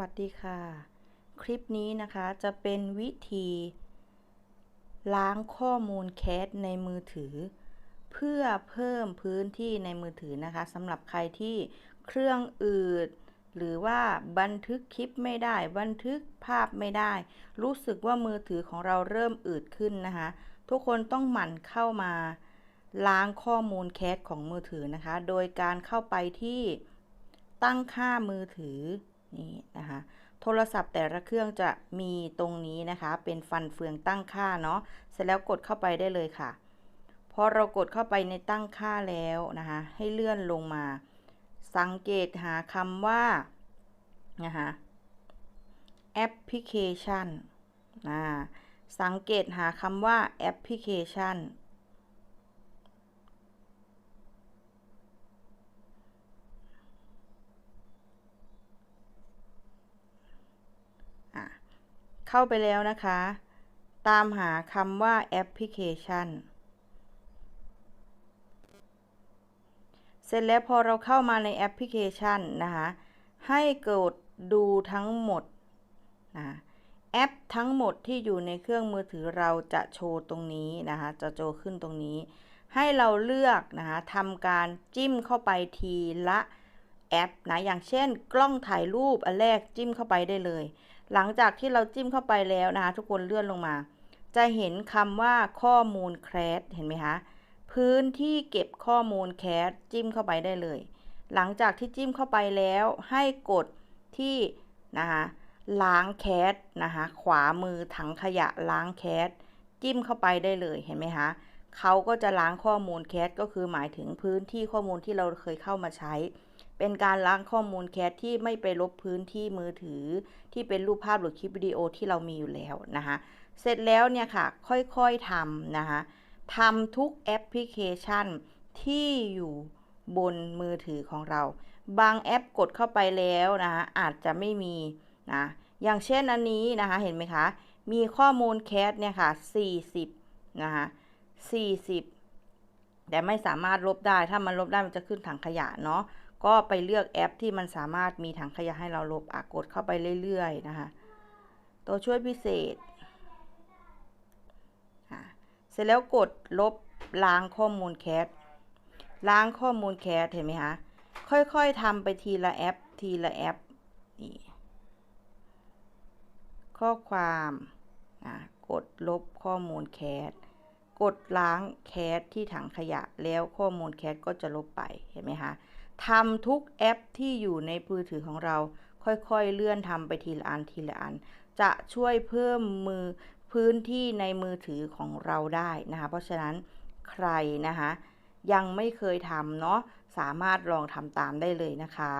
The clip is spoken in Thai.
วัสดีค่ะ คลิปนี้นะคะจะเป็นวิธี ล้างข้อมูลแคสในมือถือ เพื่อเพิ่มพื้นที่ในมือถือนะคะสำหรับใครที่เครื่องอืด หรือว่าบันทึกคลิปไม่ได้ บันทึกภาพไม่ได้ รู้สึกว่ามือถือของเราเริ่มอืดขึ้นนะคะ ทุกคนต้องหมั่นเข้ามา ล้างข้อมูลแคสของมือถือนะคะ โดยการเข้าไปที่ตั้งค่ามือถือนี่ โทรศัพท์แต่ละเครื่องจะมีตรงนี้นะคะ เป็นฟันเฟืองตั้งค่าเนาะ เสร็จแล้วกดเข้าไปได้เลยค่ะ พอเรากดเข้าไปในตั้งค่าแล้วนะคะ ให้เลื่อนลงมา สังเกตหาคำว่า นะคะแอปพลิเคชันนะสังเกตหาคำว่าแอปพลิเคชัน เข้าไปแล้วนะคะ ตามหาคำว่าแอปพลิเคชัน เสร็จแล้วพอเราเข้ามาในแอปพลิเคชันนะคะ ให้กดดูทั้งหมดนะแอปทั้งหมดที่อยู่ในเครื่องมือถือเราจะโชว์ตรงนี้นะคะ จะโชว์ขึ้นตรงนี้ ให้เราเลือกนะคะทำการจิ้มเข้าไปทีละ แอปนะอย่างเช่น กล้องถ่ายรูปอันแรกจิ้มเข้าไปได้เลย หลังจากที่เราจิ้มเข้าไปแล้วนะคะทุกคนเลื่อนลงมา จะเห็นคำว่าข้อมูลแคสเห็นไหมคะพื้นที่เก็บข้อมูลแคสจิ้มเข้าไปได้เลย หลังจากที่จิ้มเข้าไปแล้วให้กดที่นะคะล้างแคสนะคะขวามือถังขยะล้างแคสจิ้มเข้าไปได้เลยเห็นไหมคะ เขาก็จะล้างข้อมูลแคสก็คือหมายถึงพื้นที่ข้อมูลที่เราเคยเข้ามาใช้ เป็นการล้างข้อมูลแคสที่ไม่ไปลบพื้นที่มือถือ ที่เป็นรูปภาพหรือคลิปวิดีโอที่เรามีอยู่แล้วนะคะเสร็จแล้วเนี่ยค่ะค่อยๆทำนะคะทำทุกแอปพลิเคชันที่อยู่บนมือถือของเรา บางแอปกดเข้าไปแล้วนะคะอาจจะไม่มีนะอย่างเช่นอันนี้นะคะเห็นไหมคะ มีข้อมูลแคสเนี่ยค่ะ 40 นะคะ 40 แต่ไม่สามารถลบได้ ถ้ามันลบได้มันจะขึ้นถังขยะเนาะ ก็ไปเลือกแอปที่มันสามารถมีถังขยะให้เราลบอากดเข้าไปเรื่อยๆนะคะ ตัวช่วยพิเศษ เสร็จแล้วกดลบล้างข้อมูลแคสล้างข้อมูลแคสเห็นไหมคะ ค่อยๆทำไปทีละแอป ทีละแอป นี่ ข้อความ กดลบข้อมูลแคส กดล้างแคสที่ถังขยะ แล้วข้อมูลแคสก็จะลบไปเห็นไหมคะทำทุกแอปที่อยู่ในมือถือของเรา ค่อยๆ เลื่อนทำไปทีละอันทีละอัน จะช่วยเพิ่มมือพื้นที่ในมือถือของเราได้นะคะ เพราะฉะนั้นใครนะคะ ยังไม่เคยทำเนาะสามารถลองทำตามได้เลยนะคะ